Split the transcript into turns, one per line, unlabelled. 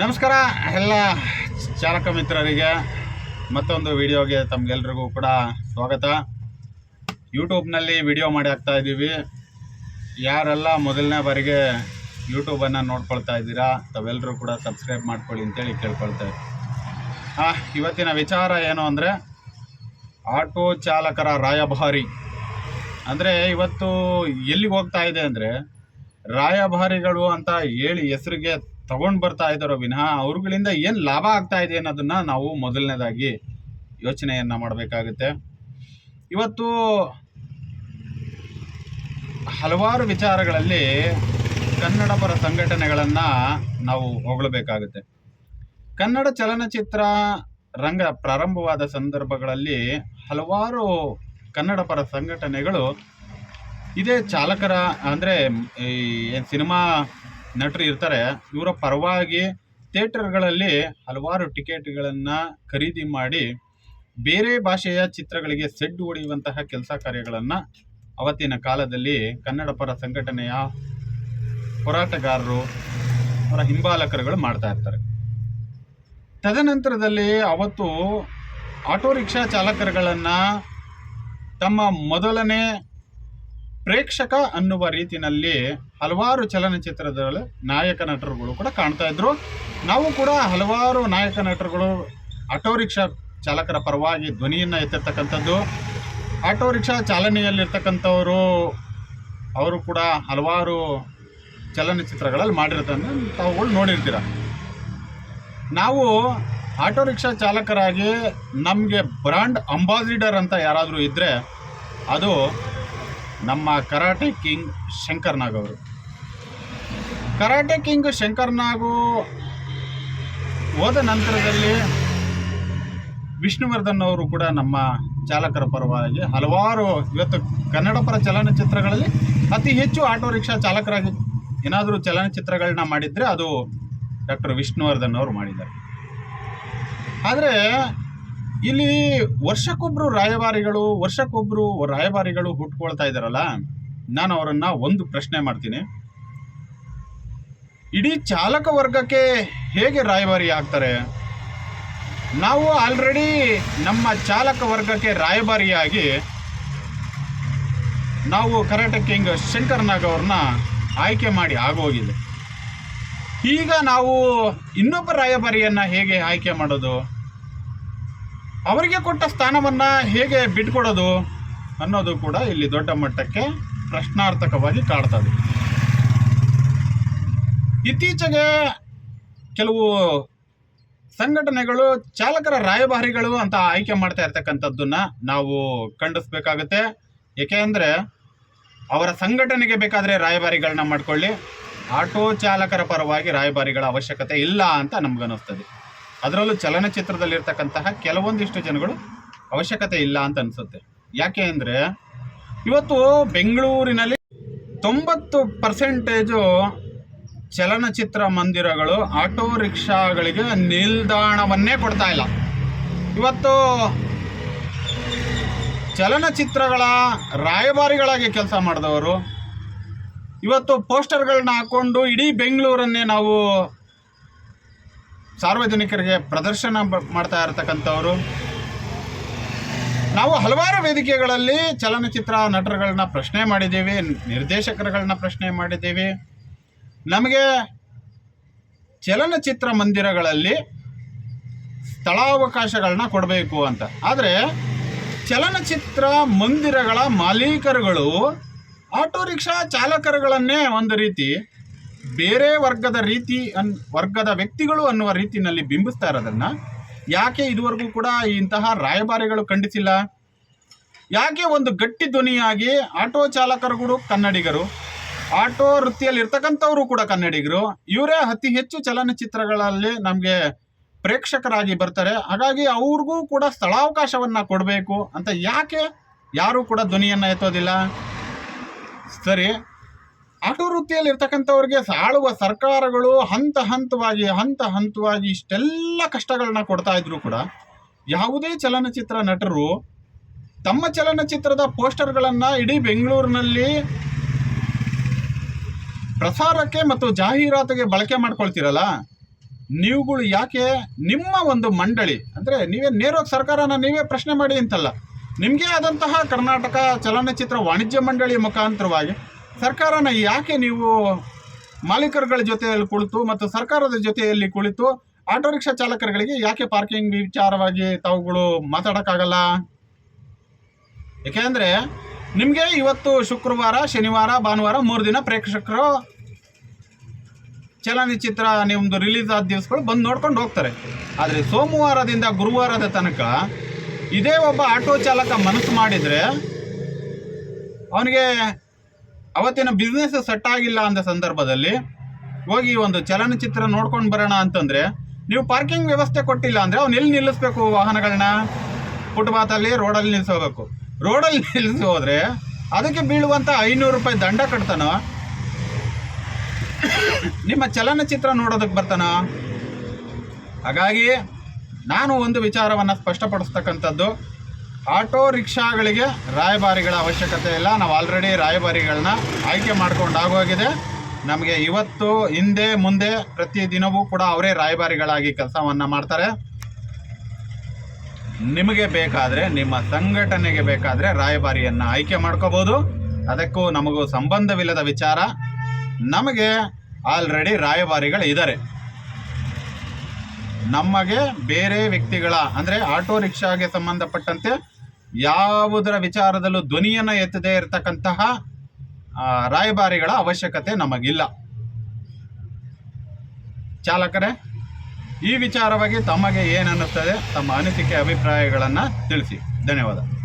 ನಮಸ್ಕಾರ, ಎಲ್ಲ ಚಾಲಕ ಮಿತ್ರರಿಗೆ, ಮತ್ತೊಂದು ವಿಡಿಯೋಗೆ ತಮಗೆಲ್ರಿಗೂ ಕೂಡ ಸ್ವಾಗತ. ಯೂಟ್ಯೂಬ್ನಲ್ಲಿ ವಿಡಿಯೋ ಮಾಡಿ ಹಾಕ್ತಾ ಇದ್ದೀವಿ. ಯಾರೆಲ್ಲ ಮೊದಲನೇ ಬಾರಿಗೆ ಯೂಟ್ಯೂಬನ್ನು ನೋಡ್ಕೊಳ್ತಾ ಇದ್ದೀರಾ ತಾವೆಲ್ಲರೂ ಕೂಡ ಸಬ್ಸ್ಕ್ರೈಬ್ ಮಾಡ್ಕೊಳ್ಳಿ ಅಂತೇಳಿ ಕೇಳ್ಕೊಳ್ತಾ ಇದ್ದೀನಿ ಹಾಂ ಇವತ್ತಿನ ವಿಚಾರ ಏನು ಅಂದರೆ, ಆಟೋ ಚಾಲಕರ ರಾಯಭಾರಿ. ಅಂದರೆ ಇವತ್ತು ಎಲ್ಲಿಗೆ ಹೋಗ್ತಾ ಇದೆ ಅಂದರೆ, ರಾಯಭಾರಿಗಳು ಅಂತ ಹೇಳಿ ಹೆಸರಿಗೆ ತಗೊಂಡು ಬರ್ತಾ ಇದ್ದಾರೋ ವಿನಃ ಅವ್ರಗಳಿಂದ ಏನು ಲಾಭ ಆಗ್ತಾ ಇದೆ ಅನ್ನೋದನ್ನ ನಾವು ಮೊದಲನೇದಾಗಿ ಯೋಚನೆಯನ್ನು ಮಾಡಬೇಕಾಗುತ್ತೆ. ಇವತ್ತು ಹಲವಾರು ವಿಚಾರಗಳಲ್ಲಿ ಕನ್ನಡ ಪರ ಸಂಘಟನೆಗಳನ್ನು ನಾವು ಹೊಗಳಬೇಕಾಗುತ್ತೆ. ಕನ್ನಡ ಚಲನಚಿತ್ರ ರಂಗ ಪ್ರಾರಂಭವಾದ ಸಂದರ್ಭಗಳಲ್ಲಿ ಹಲವಾರು ಕನ್ನಡ ಪರ ಸಂಘಟನೆಗಳು ಇದೇ ಚಾಲಕರ ಅಂದರೆ ಈ ಸಿನಿಮಾ ನಟರು ಇರ್ತಾರೆ. ಇವರ ಪರವಾಗಿ ಥಿಯೇಟರ್ಗಳಲ್ಲಿ ಹಲವಾರು ಟಿಕೆಟ್ಗಳನ್ನು ಖರೀದಿ ಮಾಡಿ ಬೇರೆ ಭಾಷೆಯ ಚಿತ್ರಗಳಿಗೆ ಸೆಡ್ ಹೊಡೆಯುವಂತಹ ಕೆಲಸ ಕಾರ್ಯಗಳನ್ನು ಅವತ್ತಿನ ಕಾಲದಲ್ಲಿ ಕನ್ನಡ ಪರ ಸಂಘಟನೆಯ ಹೋರಾಟಗಾರರು, ಅವರ ಹಿಂಬಾಲಕರುಗಳು ಮಾಡ್ತಾ ಇರ್ತಾರೆ. ತದನಂತರದಲ್ಲಿ ಅವತ್ತು ಆಟೋ ರಿಕ್ಷಾ ಚಾಲಕರುಗಳನ್ನು ತಮ್ಮ ಮೊದಲನೇ ಪ್ರೇಕ್ಷಕ ಅನ್ನುವ ರೀತಿನಲ್ಲಿ ಹಲವಾರು ಚಲನಚಿತ್ರದಲ್ಲಿ ನಾಯಕ ನಟರುಗಳು ಕೂಡ ಕಾಣ್ತಾ ಇದ್ರು. ನಾವು ಕೂಡ ಹಲವಾರು ನಾಯಕ ನಟರುಗಳು ಆಟೋ ರಿಕ್ಷಾ ಚಾಲಕರ ಪರವಾಗಿ ಧ್ವನಿಯನ್ನು ಎತ್ತಿರ್ತಕ್ಕಂಥದ್ದು. ಆಟೋ ರಿಕ್ಷಾ ಚಾಲನೆಯಲ್ಲಿರ್ತಕ್ಕಂಥವರು, ಅವರು ಕೂಡ ಹಲವಾರು ಚಲನಚಿತ್ರಗಳಲ್ಲಿ ಮಾಡಿರ್ತಂದ್ರೆ ತಾವುಗಳು ನೋಡಿರ್ತೀರ. ನಾವು ಆಟೋ ರಿಕ್ಷಾ ಚಾಲಕರಾಗಿ ನಮಗೆ ಬ್ರ್ಯಾಂಡ್ ಅಂಬಾಸಿಡರ್ ಅಂತ ಯಾರಾದರೂ ಇದ್ದರೆ ಅದು ನಮ್ಮ ಕರಾಟೆ ಕಿಂಗ್ ಶಂಕರ್ ನಾಗ್ ಅವರು. ಕರಾಟೆ ಕಿಂಗ್ ಶಂಕರ್ ನಾಗು ಹೋದ ನಂತರದಲ್ಲಿ ವಿಷ್ಣುವರ್ಧನ್ ಅವರು ಕೂಡ ನಮ್ಮ ಚಾಲಕರ ಪರವಾಗಿ ಹಲವಾರು ಇವತ್ತು ಕನ್ನಡ ಪರ ಚಲನಚಿತ್ರಗಳಲ್ಲಿ ಅತಿ ಹೆಚ್ಚು ಆಟೋ ರಿಕ್ಷಾ ಚಾಲಕರಾಗಿ ಏನಾದರೂ ಚಲನಚಿತ್ರಗಳನ್ನ ಮಾಡಿದರೆ ಅದು ಡಾಕ್ಟರ್ ವಿಷ್ಣುವರ್ಧನ್ ಅವರು ಮಾಡಿದ್ದಾರೆ. ಆದರೆ ಇಲ್ಲಿ ವರ್ಷಕ್ಕೊಬ್ರು ರಾಯಭಾರಿಗಳು ವರ್ಷಕ್ಕೊಬ್ರು ರಾಯಭಾರಿಗಳು ಹುಟ್ಕೊಳ್ತಾ ಇದ್ದಾರಲ್ಲ, ನಾನು ಅವರನ್ನ ಒಂದು ಪ್ರಶ್ನೆ ಮಾಡ್ತೀನಿ. ಇಡೀ ಚಾಲಕ ವರ್ಗಕ್ಕೆ ಹೇಗೆ ರಾಯಭಾರಿ ಆಗ್ತಾರೆ? ನಾವು ಆಲ್ರೆಡಿ ನಮ್ಮ ಚಾಲಕ ವರ್ಗಕ್ಕೆ ರಾಯಭಾರಿಯಾಗಿ ನಾವು ಕರಾಟೆ ಕಿಂಗ್ ಶಂಕರ್ ನಾಗ್ ಅವ್ರನ್ನ ಆಯ್ಕೆ ಮಾಡಿ ಆಗೋಗಿದೆ. ಈಗ ನಾವು ಇನ್ನೊಬ್ಬ ರಾಯಭಾರಿಯನ್ನು ಹೇಗೆ ಆಯ್ಕೆ ಮಾಡೋದು? ಅವರಿಗೆ ಕೊಟ್ಟ ಸ್ಥಾನವನ್ನ ಹೇಗೆ ಬಿಟ್ಕೊಡೋದು ಅನ್ನೋದು ಕೂಡ ಇಲ್ಲಿ ದೊಡ್ಡ ಮಟ್ಟಕ್ಕೆ ಪ್ರಶ್ನಾರ್ಥಕವಾಗಿ ಕಾಡ್ತದೆ ಇತ್ತೀಚೆಗೆ ಕೆಲವು ಸಂಘಟನೆಗಳು, ಚಾಲಕರ ರಾಯಭಾರಿಗಳು ಅಂತ ಆಯ್ಕೆ ಮಾಡ್ತಾ ಇರ್ತಕ್ಕಂಥದ್ದನ್ನ ನಾವು ಖಂಡಿಸ್ಬೇಕಾಗತ್ತೆ. ಏಕೆಂದರೆ ಅವರ ಸಂಘಟನೆಗೆ ಬೇಕಾದರೆ ರಾಯಭಾರಿಗಳನ್ನ ಮಾಡ್ಕೊಳ್ಳಿ. ಆಟೋ ಚಾಲಕರ ಪರವಾಗಿ ರಾಯಭಾರಿಗಳ ಅವಶ್ಯಕತೆ ಇಲ್ಲ ಅಂತ ನಮ್ಗನ್ನಿಸ್ತದೆ. ಅದರಲ್ಲೂ ಚಲನಚಿತ್ರದಲ್ಲಿರ್ತಕ್ಕಂತಹ ಕೆಲವೊಂದಿಷ್ಟು ಜನಗಳು ಅವಶ್ಯಕತೆ ಇಲ್ಲ ಅಂತ ಅನಿಸುತ್ತೆ. ಯಾಕೆ ಅಂದರೆ ಇವತ್ತು ಬೆಂಗಳೂರಿನಲ್ಲಿ ತೊಂಬತ್ತು ಪರ್ಸೆಂಟೇಜು ಚಲನಚಿತ್ರ ಮಂದಿರಗಳು ಆಟೋ ರಿಕ್ಷಾಗಳಿಗೆ ನಿಲ್ದಾಣವನ್ನೇ ಕೊಡ್ತಾ ಇಲ್ಲ. ಇವತ್ತು ಚಲನಚಿತ್ರಗಳ ರಾಯಭಾರಿಗಳಾಗಿ ಕೆಲಸ ಮಾಡಿದವರು, ಇವತ್ತು ಪೋಸ್ಟರ್ಗಳನ್ನ ಹಾಕೊಂಡು ಇಡೀ ಬೆಂಗಳೂರನ್ನೇ ನಾವು ಸಾರ್ವಜನಿಕರಿಗೆ ಪ್ರದರ್ಶನ ಮಾಡ್ತಾ ಇರತಕ್ಕಂಥವ್ರು. ನಾವು ಹಲವಾರು ವೇದಿಕೆಗಳಲ್ಲಿ ಚಲನಚಿತ್ರ ನಟರುಗಳನ್ನ ಪ್ರಶ್ನೆ ಮಾಡಿದ್ದೀವಿ, ನಿರ್ದೇಶಕರುಗಳನ್ನ ಪ್ರಶ್ನೆ ಮಾಡಿದ್ದೀವಿ. ನಮಗೆ ಚಲನಚಿತ್ರ ಮಂದಿರಗಳಲ್ಲಿ ಸ್ಥಳಾವಕಾಶಗಳನ್ನ ಕೊಡಬೇಕು ಅಂತ. ಆದರೆ ಚಲನಚಿತ್ರ ಮಂದಿರಗಳ ಮಾಲೀಕರುಗಳು ಆಟೋ ರಿಕ್ಷಾ ಚಾಲಕರುಗಳನ್ನೇ ಒಂದು ರೀತಿ ಬೇರೆ ವರ್ಗದ ರೀತಿ ಅನ್, ವರ್ಗದ ವ್ಯಕ್ತಿಗಳು ಅನ್ನುವ ರೀತಿಯಲ್ಲಿ ಬಿಂಬಿಸ್ತಾ ಇರೋದನ್ನ ಯಾಕೆ ಇದುವರೆಗೂ ಕೂಡ ಇಂತಹ ರಾಯಭಾರಿಗಳು ಖಂಡಿಸಿಲ್ಲ? ಯಾಕೆ ಒಂದು ಗಟ್ಟಿ ಧ್ವನಿಯಾಗಿ ಆಟೋ ಚಾಲಕರುಗಳು ಕನ್ನಡಿಗರು, ಆಟೋ ವೃತ್ತಿಯಲ್ಲಿ ಇರ್ತಕ್ಕಂಥವರು ಕೂಡ ಕನ್ನಡಿಗರು, ಇವರೇ ಅತಿ ಹೆಚ್ಚು ಚಲನಚಿತ್ರಗಳಲ್ಲಿ ನಮಗೆ ಪ್ರೇಕ್ಷಕರಾಗಿ ಬರ್ತಾರೆ. ಹಾಗಾಗಿ ಅವ್ರಿಗೂ ಕೂಡ ಸ್ಥಳಾವಕಾಶವನ್ನ ಕೊಡಬೇಕು ಅಂತ ಯಾಕೆ ಯಾರೂ ಕೂಡ ಧ್ವನಿಯನ್ನು ಎತ್ತೋದಿಲ್ಲ? ಸರಿ ಆಟೋ ವೃತ್ತಿಯಲ್ಲಿ ಇರ್ತಕ್ಕಂಥವ್ರಿಗೆ ಸಾಳುವ ಸರ್ಕಾರಗಳು ಹಂತ ಹಂತವಾಗಿ ಹಂತ ಹಂತವಾಗಿ ಇಷ್ಟೆಲ್ಲ ಕಷ್ಟಗಳನ್ನ ಕೊಡ್ತಾ ಇದ್ರು ಕೂಡ ಯಾವುದೇ ಚಲನಚಿತ್ರ ನಟರು ತಮ್ಮ ಚಲನಚಿತ್ರದ ಪೋಸ್ಟರ್ಗಳನ್ನು ಇಡೀ ಬೆಂಗಳೂರಿನಲ್ಲಿ ಪ್ರಸಾರಕ್ಕೆ ಮತ್ತು ಜಾಹೀರಾತಿಗೆ ಬಳಕೆ ಮಾಡ್ಕೊಳ್ತಿರಲ್ಲ? ನೀವುಗಳು ಯಾಕೆ ನಿಮ್ಮ ಒಂದು ಮಂಡಳಿ, ಅಂದರೆ ನೀವೇ ನೇರವಾಗಿ ಸರ್ಕಾರನ ನೀವೇ ಪ್ರಶ್ನೆ ಮಾಡಿ ಅಂತಲ್ಲ, ನಿಮಗೆ ಆದಂತಹ ಕರ್ನಾಟಕ ಚಲನಚಿತ್ರ ವಾಣಿಜ್ಯ ಮಂಡಳಿ ಮುಖಾಂತರವಾಗಿ ಸರ್ಕಾರನ ಯಾಕೆ ನೀವು ಮಾಲೀಕರುಗಳ ಜೊತೆಯಲ್ಲಿ ಕುಳಿತು ಮತ್ತು ಸರ್ಕಾರದ ಜೊತೆಯಲ್ಲಿ ಕುಳಿತು ಆಟೋ ರಿಕ್ಷಾ ಚಾಲಕರುಗಳಿಗೆ ಯಾಕೆ ಪಾರ್ಕಿಂಗ್ ವಿಚಾರವಾಗಿ ತಾವುಗಳು ಮಾತಾಡೋಕ್ಕಾಗಲ್ಲ? ಏಕೆಂದರೆ ನಿಮಗೆ ಇವತ್ತು ಶುಕ್ರವಾರ, ಶನಿವಾರ, ಭಾನುವಾರ ಮೂರು ದಿನ ಪ್ರೇಕ್ಷಕರು ಚಲನಚಿತ್ರ ನಿಮ್ಮದು ರಿಲೀಸ್ ಆದ ದಿವಸಗಳು ಬಂದು ನೋಡ್ಕೊಂಡು ಹೋಗ್ತಾರೆ. ಆದರೆ ಸೋಮವಾರದಿಂದ ಗುರುವಾರದ ತನಕ ಇದೇ ಒಬ್ಬ ಆಟೋ ಚಾಲಕ ಮನಸ್ಸು ಮಾಡಿದರೆ ಅವನಿಗೆ ಅವತ್ತಿನ ಬಿಸ್ನೆಸ್ ಸೆಟ್ ಆಗಿಲ್ಲ ಅಂದ ಸಂದರ್ಭದಲ್ಲಿ ಹೋಗಿ ಒಂದು ಚಲನಚಿತ್ರ ನೋಡ್ಕೊಂಡು ಬರೋಣ ಅಂತಂದರೆ ನೀವು ಪಾರ್ಕಿಂಗ್ ವ್ಯವಸ್ಥೆ ಕೊಟ್ಟಿಲ್ಲ ಅಂದರೆ ಅವ್ನು ಎಲ್ಲಿ ನಿಲ್ಲಿಸ್ಬೇಕು ವಾಹನಗಳನ್ನ ಫುಟ್ಪಾತಲ್ಲಿ ರೋಡಲ್ಲಿ ನಿಲ್ಲಿಸೋಬೇಕು ರೋಡಲ್ಲಿ ನಿಲ್ಲಿಸಿ ಹೋದರೆ ಅದಕ್ಕೆ ಬೀಳುವಂಥ ಐನೂರು ರೂಪಾಯಿ ದಂಡ ಕಟ್ತಾನೋ? ನಿಮ್ಮ ಚಲನಚಿತ್ರ ನೋಡೋದಕ್ಕೆ ಬರ್ತಾನ? ಹಾಗಾಗಿ ನಾನು ಒಂದು ವಿಚಾರವನ್ನು ಸ್ಪಷ್ಟಪಡಿಸ್ತಕ್ಕಂಥದ್ದು ಆಟೋ ರಿಕ್ಷಾಗಳಿಗೆ ರಾಯಭಾರಿಗಳ ಅವಶ್ಯಕತೆ ಇಲ್ಲ. ನಾವು ಆಲ್ರೆಡಿ ರಾಯಭಾರಿಗಳನ್ನ ಆಯ್ಕೆ ಮಾಡ್ಕೊಂಡಾಗೋಗಿದೆ. ನಮಗೆ ಇವತ್ತು, ಹಿಂದೆ, ಮುಂದೆ ಪ್ರತಿ ದಿನವೂ ಕೂಡ ಅವರೇ ರಾಯಭಾರಿಗಳಾಗಿ ಕೆಲಸವನ್ನು ಮಾಡ್ತಾರೆ. ನಿಮಗೆ ಬೇಕಾದರೆ, ನಿಮ್ಮ ಸಂಘಟನೆಗೆ ಬೇಕಾದರೆ ರಾಯಭಾರಿಯನ್ನು ಆಯ್ಕೆ ಮಾಡ್ಕೋಬೋದು. ಅದಕ್ಕೂ ನಮಗೂ ಸಂಬಂಧವಿಲ್ಲದ ವಿಚಾರ. ನಮಗೆ ಆಲ್ರೆಡಿ ರಾಯಭಾರಿಗಳು ಇದ್ದಾರೆ ನಮಗೆ ಬೇರೆ ವ್ಯಕ್ತಿಗಳ, ಅಂದರೆ ಆಟೋ ರಿಕ್ಷಾಗೆ ಸಂಬಂಧಪಟ್ಟಂತೆ ಯಾವುದರ ವಿಚಾರದಲ್ಲೂ ಧ್ವನಿಯನ್ನು ಎತ್ತದೇ ಇರತಕ್ಕಂತಹ ರಾಯಭಾರಿಗಳ ಅವಶ್ಯಕತೆ ನಮಗಿಲ್ಲ. ಚಾಲಕರೇ, ಈ ವಿಚಾರವಾಗಿ ತಮಗೆ ಏನನ್ನುತ್ತದೆ? ತಮ್ಮ ಅನಿಸಿಕೆ, ಅಭಿಪ್ರಾಯಗಳನ್ನು ತಿಳಿಸಿ. ಧನ್ಯವಾದ.